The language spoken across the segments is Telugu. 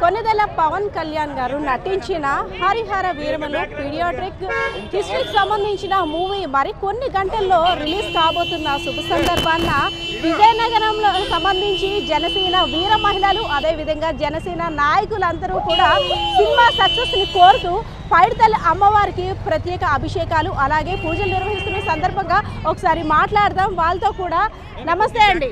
కొన్నిదెల పవన్ కళ్యాణ్ గారు నటించిన హరిహర వీరమలు పీడియాట్రిక్. హిస్టరీకి సంబంధించిన మూవీ మరి కొన్ని గంటల్లో రిలీజ్ కాబోతున్న శుభ సందర్భాన్న. విజయనగరంలో సంబంధించి జనసేన వీర మహిళలు అదేవిధంగా జనసేన నాయకులందరూ కూడా సినిమా సక్సెస్ని కోరుతూ పైడితల్లి అమ్మవారికి ప్రత్యేక అభిషేకాలు అలాగే పూజలు నిర్వహిస్తున్న సందర్భంగా ఒకసారి మాట్లాడదాం. వాళ్ళతో కూడా నమస్తే అండి.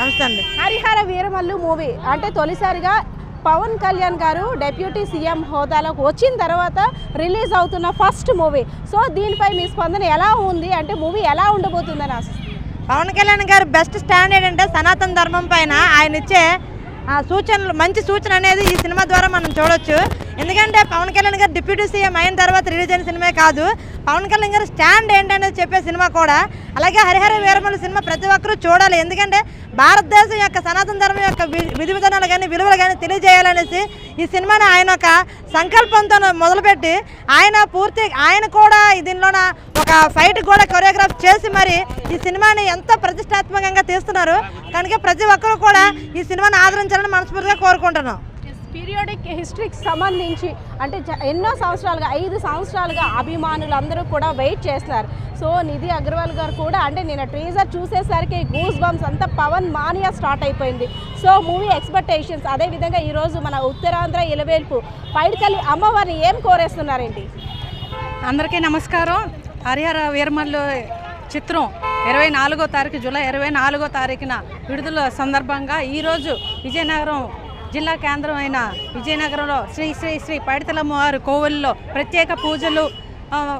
నమస్తే అండి. హరిహర వీరమల్లు మూవీ అంటే తొలిసారిగా పవన్ కళ్యాణ్ గారు డెప్యూటీ సీఎం హోదాలోకి వచ్చిన తర్వాత రిలీజ్ అవుతున్న ఫస్ట్ మూవీ. సో దీనిపై మీ స్పందన ఎలా ఉంది? అంటే మూవీ ఎలా ఉండబోతుందని ఆశిస్తున్నాను పవన్ కళ్యాణ్ గారు బెస్ట్ స్టాండర్డ్ అంటే సనాతన ధర్మం పైన ఆయన ఇచ్చే ఆ, సూచనలు మంచి సూచన అనేది ఈ సినిమా ద్వారా మనం చూడొచ్చు. ఎందుకంటే పవన్ కళ్యాణ్ గారు డిప్యూటీ సీఎం అయిన తర్వాత రిలీజ్ అయిన సినిమా కాదు. పవన్ కళ్యాణ్ గారు స్టాండ్ ఏంటనేది చెప్పే సినిమా కూడా. అలాగే హరిహర వీరమల సినిమా ప్రతి ఒక్కరూ చూడాలి. ఎందుకంటే భారతదేశం యొక్క సనాతన ధర్మం యొక్క విధి విధానాలు కానీ విలువలు కానీ తెలియజేయాలనేసి ఈ సినిమాని ఆయన ఒక సంకల్పంతో మొదలుపెట్టి ఆయన పూర్తి ఆయన కూడా దీనిలోన ఒక ఫైట్ కూడా కొరియోగ్రాఫ్ చేసి మరి ఈ సినిమాని ఎంత ప్రతిష్టాత్మకంగా తీస్తున్నారు. కనుక ప్రతి ఒక్కరూ కూడా ఈ సినిమాని ఆదరించాలని మనస్ఫూర్తిగా కోరుకుంటున్నాం. పీరియాడిక్ హిస్టరీకి సంబంధించి అంటే చ- ఎన్నో సంవత్సరాలుగా ఐదు సంవత్సరాలుగా అభిమానులు అందరూ కూడా వెయిట్ చేస్తున్నారు. సో నిధి అగర్వాల్ గారు కూడా అంటే నేను ట్రీజర్ చూసేసరికి గూస్ బంప్స్ అంతా పవన్ మానియా స్టార్ట్ అయిపోయింది. సో మూవీ ఎక్స్పెక్టేషన్స్ అదేవిధంగా ఈరోజు మన ఉత్తరాంధ్ర ఇలవేల్పు పైడితల్లి అమ్మవారిని ఏం కోరేస్తున్నారేంటి? అందరికీ నమస్కారం. హరిహర వీరమల్లు చిత్రం ఇరవై నాలుగో తారీఖు జూలై ఇరవై నాలుగో తారీఖున విడుదల సందర్భంగా ఈరోజు విజయనగరం జిల్లా కేంద్రం అయిన విజయనగరంలో శ్రీ శ్రీ శ్రీ పైడితలమ్మ వారి కోవెల్లో ప్రత్యేక పూజలు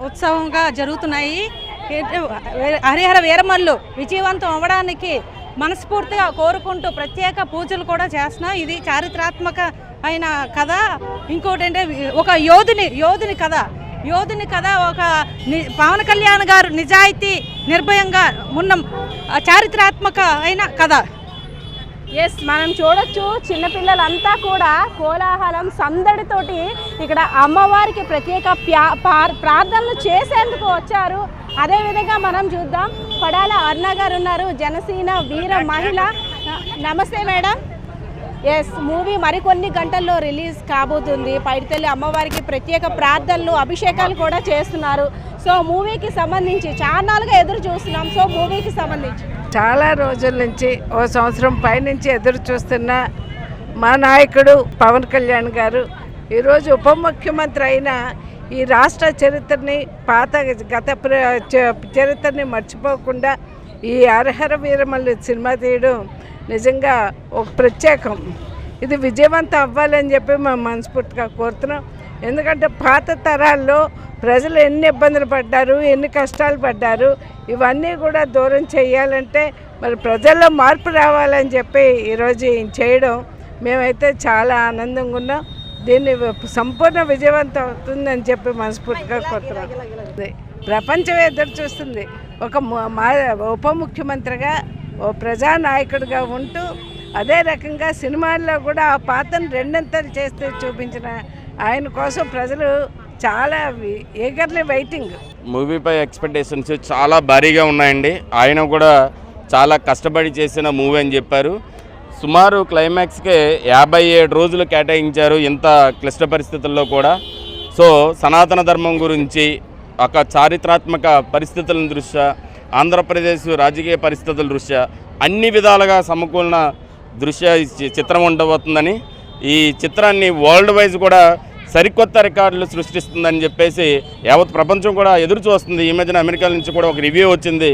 ఉత్సవంగా జరుగుతున్నాయి. హరిహర వీరమల్లు విజయవంతం అవ్వడానికి మనస్ఫూర్తిగా కోరుకుంటూ ప్రత్యేక పూజలు కూడా చేస్తున్నాం. ఇది చారిత్రాత్మక అయిన కథ. ఇంకోటి అంటే ఒక యోధుని యోధుని కథ. యోధుని కథ ఒక ని- పవన్ కళ్యాణ్ గారు నిజాయితీ నిర్భయంగా ఉన్న చారిత్రాత్మక అయిన కథ. ఎస్ మనం చూడొచ్చు చిన్నపిల్లలంతా కూడా కోలాహలం సందడితోటి ఇక్కడ అమ్మవారికి ప్రత్యేక ప్యా- పార్- ప్రార్థనలు చేసేందుకు వచ్చారు. అదేవిధంగా మనం చూద్దాం. పడాల అన్న గారు ఉన్నారు. జనసేన వీర మహిళ. న- నమస్తే మేడం. ఎస్ మూవీ మరికొన్ని గంటల్లో రిలీజ్ కాబోతుంది. పైడితల్లి అమ్మవారికి ప్రత్యేక ప్రార్థనలు అభిషేకాలు కూడా చేస్తున్నారు. సో మూవీకి సంబంధించి చాలాగా ఎదురు చూస్తున్నాం. సో మూవీకి సంబంధించి. చాలా రోజుల నుంచి ఓ సంవత్సరం పైనుంచి ఎదురు చూస్తున్న మా నాయకుడు పవన్ కళ్యాణ్ గారు ఈరోజు ఉప ముఖ్యమంత్రి అయిన ఈ రాష్ట్ర చరిత్రని పాత గత ప్ర- చ- చరిత్రని మర్చిపోకుండా ఈ అర్హర వీరమల్లు సినిమా తీయడం నిజంగా ఒక ప్రత్యేకం. ఇది విజయవంతం అవ్వాలని చెప్పి మేము మనస్ఫూర్తిగా కోరుతున్నాం. ఎందుకంటే పాత తరాల్లో ప్రజలు ఎన్ని ఇబ్బందులు పడ్డారు ఎన్ని కష్టాలు పడ్డారు ఇవన్నీ కూడా దూరం చేయాలంటే మరి ప్రజల్లో మార్పు రావాలని చెప్పి ఈరోజు ఈయన చేయడం మేమైతే చాలా ఆనందంగా ఉన్నాం. దీన్ని సంపూర్ణ విజయవంతం అవుతుందని చెప్పి మనస్ఫూర్తిగా కోరుతున్నాం. ప్రపంచం ఎదురు చూస్తుంది. ఒక ఉప ముఖ్యమంత్రిగా ఓ ప్రజానాయకుడిగా ఉంటూ అదే రకంగా సినిమాల్లో కూడా ఆ పాత్రను రెండంతలు చేస్తూ చూపించిన ఆయన కోసం ప్రజలు చాలా ఏగర్లీ వెయిటింగ్ మూవీపై ఎక్స్పెక్టేషన్స్ చాలా భారీగా ఉన్నాయండి. ఆయన కూడా చాలా కష్టపడి చేసిన మూవీ అని చెప్పారు. సుమారు క్లైమాక్స్కే యాభై ఏడు రోజులు కేటాయించారు ఇంత క్లిష్ట పరిస్థితుల్లో కూడా. సో సనాతన ధర్మం గురించి ఒక చారిత్రాత్మక పరిస్థితుల దృష్ట్యా ఆంధ్రప్రదేశ్ రాజకీయ పరిస్థితుల దృష్ట్యా అన్ని విధాలుగా సమకూలన దృశ్య చిత్రం ఉండబోతుందని. ఈ చిత్రాన్ని వరల్డ్ వైజ్ కూడా సరికొత్త రికార్డులు సృష్టిస్తుందని చెప్పేసి యావత్ ప్రపంచం కూడా ఎదురు చూస్తుంది ఈ మధ్యన అమెరికా నుంచి కూడా ఒక రివ్యూ వచ్చింది.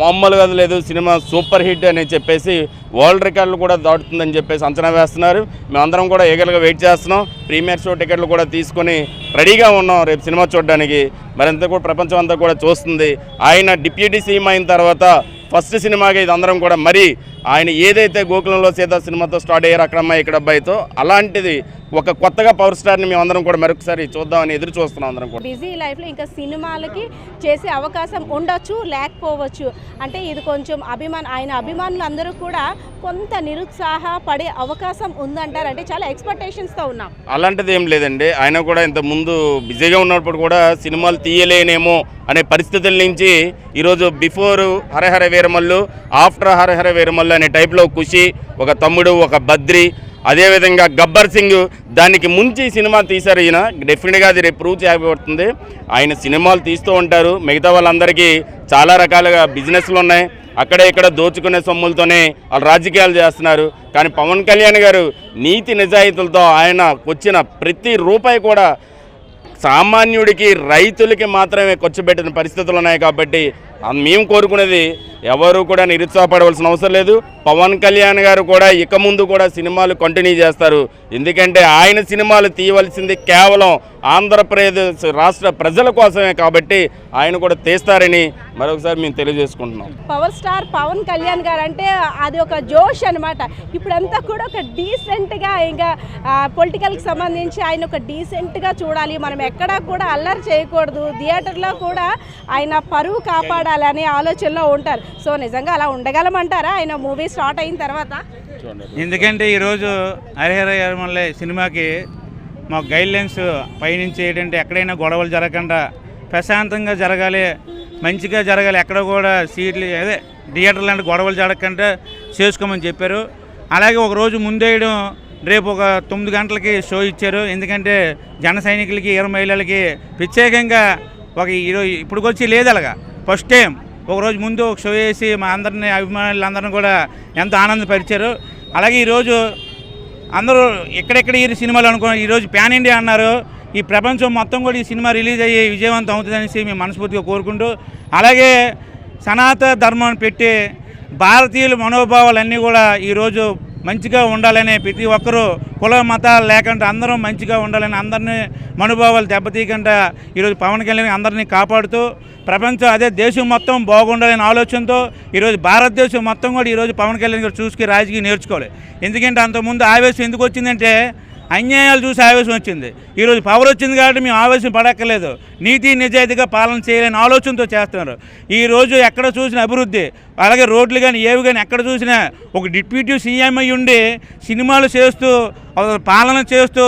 మామూలుగా లేదు సినిమా సూపర్ హిట్ అని చెప్పేసి వరల్డ్ రికార్డులు కూడా దాటుతుందని చెప్పేసి అంచనా వేస్తున్నారు. మేమందరం కూడా ఏగలుగా వెయిట్ చేస్తున్నాం. ప్రీమియర్ షో టికెట్లు కూడా తీసుకొని రెడీగా ఉన్నాం రేపు సినిమా చూడడానికి. మరింత కూడా ప్రపంచం అంతా కూడా చూస్తుంది. ఆయన డిప్యూటీ సీఎం అయిన తర్వాత ఫస్ట్ సినిమాగా ఇది అందరం కూడా మరీ ఆయన ఏదైతే గోకులంలో సీతా సినిమాతో స్టార్ట్ అయ్యారు అక్కడమ్మ ఇక్కడ అబ్బాయితో అలాంటిది ఒక కొత్తగా పవర్ స్టార్ని మేము అందరం కూడా మరొకసారి చూద్దామని ఎదురు చూస్తున్నాం అందరం కూడా. బిజీ లైఫ్లో ఇంకా సినిమాలకి చేసే అవకాశం ఉండొచ్చు లేకపోవచ్చు. అంటే ఇది కొంచెం అభిమాన ఆయన అభిమానులు అందరూ కూడా కొంత నిరుత్సాహపడే అవకాశం ఉందంటారు. అంటే చాలా ఎక్స్పెక్టేషన్స్తో ఉన్నాం. అలాంటిది ఏం లేదండి. ఆయన కూడా ఇంత ముందు బిజీగా ఉన్నప్పుడు కూడా సినిమాలు తీయలేనేమో అనే పరిస్థితుల నుంచి ఈరోజు బిఫోర్ హరహర వీరమల్లు ఆఫ్టర్ హరహర వీరమల్లు అనే టైప్లో ఖుషి ఒక తమ్ముడు ఒక బద్రి అదేవిధంగా గబ్బర్ సింగ్ దానికి ముంచి సినిమా తీశారు ఈయన. డెఫినెట్గా అది రేపు ప్రూవ్ చేయబడుతుంది. ఆయన సినిమాలు తీస్తూ ఉంటారు. మిగతా వాళ్ళందరికీ చాలా రకాలుగా బిజినెస్లు ఉన్నాయి. అక్కడ ఇక్కడ దోచుకునే సొమ్ములతోనే వాళ్ళు రాజకీయాలు చేస్తున్నారు. కానీ పవన్ కళ్యాణ్ గారు నీతి నిజాయితీలతో ఆయన వచ్చిన ప్రతి రూపాయి కూడా సామాన్యుడికి రైతులకి మాత్రమే ఖర్చు పెట్టిన పరిస్థితులు ఉన్నాయి కాబట్టి మేము కోరుకునేది ఎవరు కూడా నిరుత్సాహపడవలసిన అవసరం లేదు. పవన్ కళ్యాణ్ గారు కూడా ఇక ముందు కూడా సినిమాలు కంటిన్యూ చేస్తారు. ఎందుకంటే ఆయన సినిమాలు తీయవలసింది కేవలం ఆంధ్రప్రదేశ్ రాష్ట్ర ప్రజల కోసమే కాబట్టి ఆయన కూడా తీస్తారని మరొకసారి మేము తెలియజేసుకుంటున్నాం. పవర్ స్టార్ పవన్ కళ్యాణ్ గారు అంటే అది ఒక జోష్ అనమాట ఇప్పుడంతా కూడా ఒక డీసెంట్గా ఇంకా పొలిటికల్కి సంబంధించి ఆయన ఒక డీసెంట్గా చూడాలి. మనం ఎక్కడా కూడా అల్లరి చేయకూడదు. థియేటర్లో కూడా ఆయన పరువు కాపాడాలి అనే ఆలోచనలో ఉంటారు. సో నిజంగా అలా ఉండగలమంటారా? ఆయన మూవీ స్టార్ట్ అయిన తర్వాత? ఎందుకంటే ఈరోజు హరిహర యరమల్లె సినిమాకి మాకు గైడ్ లైన్స్ పైనుంచి ఏంటంటే ఎక్కడైనా గొడవలు జరగకుండా ప్రశాంతంగా జరగాలి మంచిగా జరగాలి ఎక్కడ కూడా సీట్లు అదే థియేటర్ లాంటి గొడవలు జరగకుండా చేసుకోమని చెప్పారు. అలాగే ఒక రోజు ముందేయడం రేపు ఒక తొమ్మిది గంటలకి షో ఇచ్చారు. ఎందుకంటే జన సైనికులకి ఈర మహిళలకి ప్రత్యేకంగా ఒక ఈరోజు ఇప్పుడు వచ్చి లేదు అలాగా. ఫస్ట్ టైం ఒకరోజు ముందు ఒక షో వేసి మా అందరిని అభిమానులందరిని కూడా ఎంతో ఆనందపరిచారు. అలాగే ఈరోజు అందరూ ఎక్కడెక్కడ ఈ సినిమాలు అనుకున్నారు ఈరోజు ప్యాన్ ఇండియా అన్నారు. ఈ ప్రపంచం మొత్తం కూడా ఈ సినిమా రిలీజ్ అయ్యి విజయవంతం అవుతుందనేసి మేము మనస్ఫూర్తిగా కోరుకుంటూ అలాగే సనాతన ధర్మం పెట్టి భారతీయుల మనోభావాలన్నీ కూడా ఈరోజు మంచిగా ఉండాలని ప్రతి ఒక్కరూ కుల మతాలు లేకుండా అందరం మంచిగా ఉండాలని అందరినీ మనుభావాలు దెబ్బతీయకుండా ఈరోజు పవన్ కళ్యాణ్ అందరినీ కాపాడుతూ ప్రపంచం అదే దేశం మొత్తం బాగుండాలనే ఆలోచనతో ఈరోజు భారతదేశం మొత్తం కూడా ఈరోజు పవన్ కళ్యాణ్ గారు చూసుకుని రాజకీయం నేర్చుకోవాలి. ఎందుకంటే అంతకుముందు ఆవేశం ఎందుకు వచ్చిందంటే అన్యాయాలు చూసి ఆవేశం వచ్చింది. ఈరోజు పవర్ వచ్చింది కాబట్టి మేము ఆవేశం పడక్కర్లేదు. నీతి నిజాయితీగా పాలన చేయలేని ఆలోచనతో చేస్తున్నారు. ఈరోజు ఎక్కడ చూసిన అభివృద్ధి అలాగే రోడ్లు కానీ ఏవి కానీ ఎక్కడ చూసినా ఒక డిప్యూటీ సీఎం అయి ఉండి సినిమాలు చేస్తూ పాలన చేస్తూ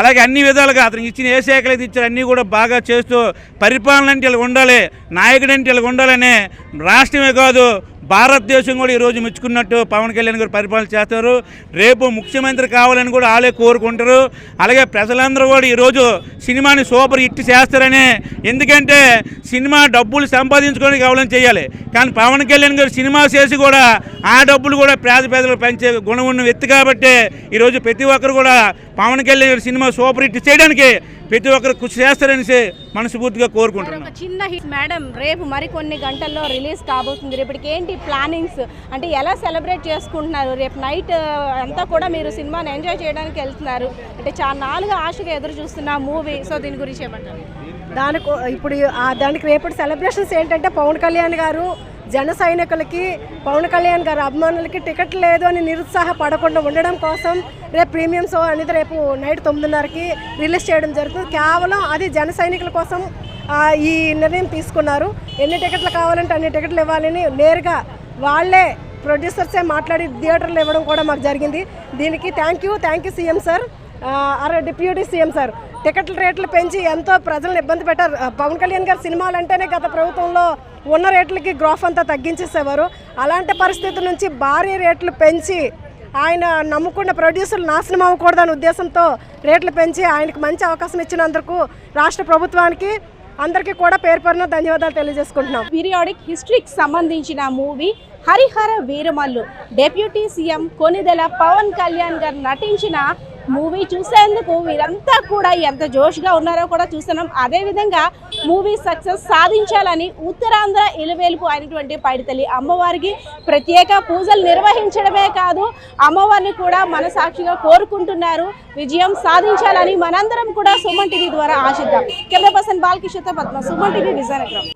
అలాగే అన్ని విధాలుగా అతనికి ఇచ్చిన ఏ శాఖలు అయితే అన్నీ కూడా బాగా చేస్తూ పరిపాలన అంటే ఇలా ఉండాలి నాయకుడు అంటే ఇలా ఉండాలనే రాష్ట్రమే కాదు భారతదేశం కూడా ఈరోజు మెచ్చుకున్నట్టు పవన్ కళ్యాణ్ గారు పరిపాలన చేస్తారు. రేపు ముఖ్యమంత్రి కావాలని కూడా వాళ్ళే కోరుకుంటారు. అలాగే ప్రజలందరూ కూడా ఈరోజు సినిమాని సూపర్ హిట్ చేస్తారని ఎందుకంటే సినిమా డబ్బులు సంపాదించుకోవడానికి కావాలని చేయాలి. కానీ పవన్ కళ్యాణ్ గారు సినిమా చేసి కూడా ఆ డబ్బులు కూడా పేద పేదలకు పెంచే గుణం ఉన్న వ్యక్తి కాబట్టి ఈరోజు ప్రతి ఒక్కరు కూడా పవన్ కళ్యాణ్ గారి సినిమా సూపర్ హిట్ చేయడానికి ప్రతి ఒక్కరు కృషి చేస్తారనేసి మనస్ఫూర్తిగా కోరుకుంటున్నాను ఒక చిన్న హిట్. మేడం రేపు మరికొన్ని గంటల్లో రిలీజ్ కాబోతుంది. రేపటికి ఏంటి ప్లానింగ్స్? అంటే ఎలా సెలబ్రేట్ చేసుకుంటున్నారు? రేపు నైట్ అంతా కూడా మీరు సినిమాని ఎంజాయ్ చేయడానికి వెళ్తున్నారు. అంటే చాలా నాలుగు ఆశగా ఎదురు చూస్తున్న మూవీ. సో దీని గురించి ఏమంటారు దానికి ఇప్పుడు ఆ దానికి రేపటి సెలబ్రేషన్స్ ఏంటంటే పవన్ కళ్యాణ్ గారు జన సైనికులకి పవన్ కళ్యాణ్ గారి అభిమానులకి టికెట్ లేదు అని నిరుత్సాహపడకుండా ఉండడం కోసం రేపు ప్రీమియం షో అనేది రేపు నైట్ తొమ్మిదిన్నరకి రిలీజ్ చేయడం జరుగుతుంది. కేవలం అది జన సైనికుల కోసం ఈ నిర్ణయం తీసుకున్నారు. ఎన్ని టికెట్లు కావాలంటే అన్ని టికెట్లు ఇవ్వాలని నేరుగా వాళ్ళే ప్రొడ్యూసర్సే మాట్లాడి థియేటర్లు ఇవ్వడం కూడా మాకు జరిగింది. దీనికి thank you thank you CM sir. అరే డిప్యూటీ సీఎం సార్. టికెట్ల రేట్లు పెంచి ఎంతో ప్రజలను ఇబ్బంది పెట్టారు. పవన్ కళ్యాణ్ గారి సినిమాలు అంటేనే గత ప్రభుత్వంలో ఉన్న రేట్లకి గ్రాఫ్ అంతా తగ్గించేసేవారు. అలాంటి పరిస్థితి నుంచి భారీ రేట్లు పెంచి ఆయన నమ్ముకున్న ప్రొడ్యూసర్లు నాశనం అవ్వకూడదనే ఉద్దేశంతో రేట్లు పెంచి ఆయనకు మంచి అవకాశం ఇచ్చినందుకు రాష్ట్ర ప్రభుత్వానికి అందరికీ కూడా పేరు పేరున ధన్యవాదాలు తెలియజేసుకుంటున్నాం. పీరియాడిక్ హిస్టరీకి సంబంధించిన movie Harihara Veeramallu. Deputy CM Konidela Pawan Kalyan గారు నటించిన మూవీ చూసేందుకు వీరంతా కూడా ఎంత జోష్గా ఉన్నారో కూడా చూస్తున్నాం. అదేవిధంగా మూవీ సక్సెస్ సాధించాలని ఉత్తరాంధ్ర ఇలవేలుపు అయినటువంటి పైడితల్లి అమ్మవారికి ప్రత్యేక పూజలు నిర్వహించడమే కాదు అమ్మవారిని కూడా మనసాక్షిగా కోరుకుంటున్నారు. విజయం సాధించాలని మనందరం కూడా సుమన్ టీవీ ద్వారా ఆశిద్దాం. కెమెరా పర్సన్ బాలకిషోర్తో పద్మ సుమన్ టీవీ విజయనగరం.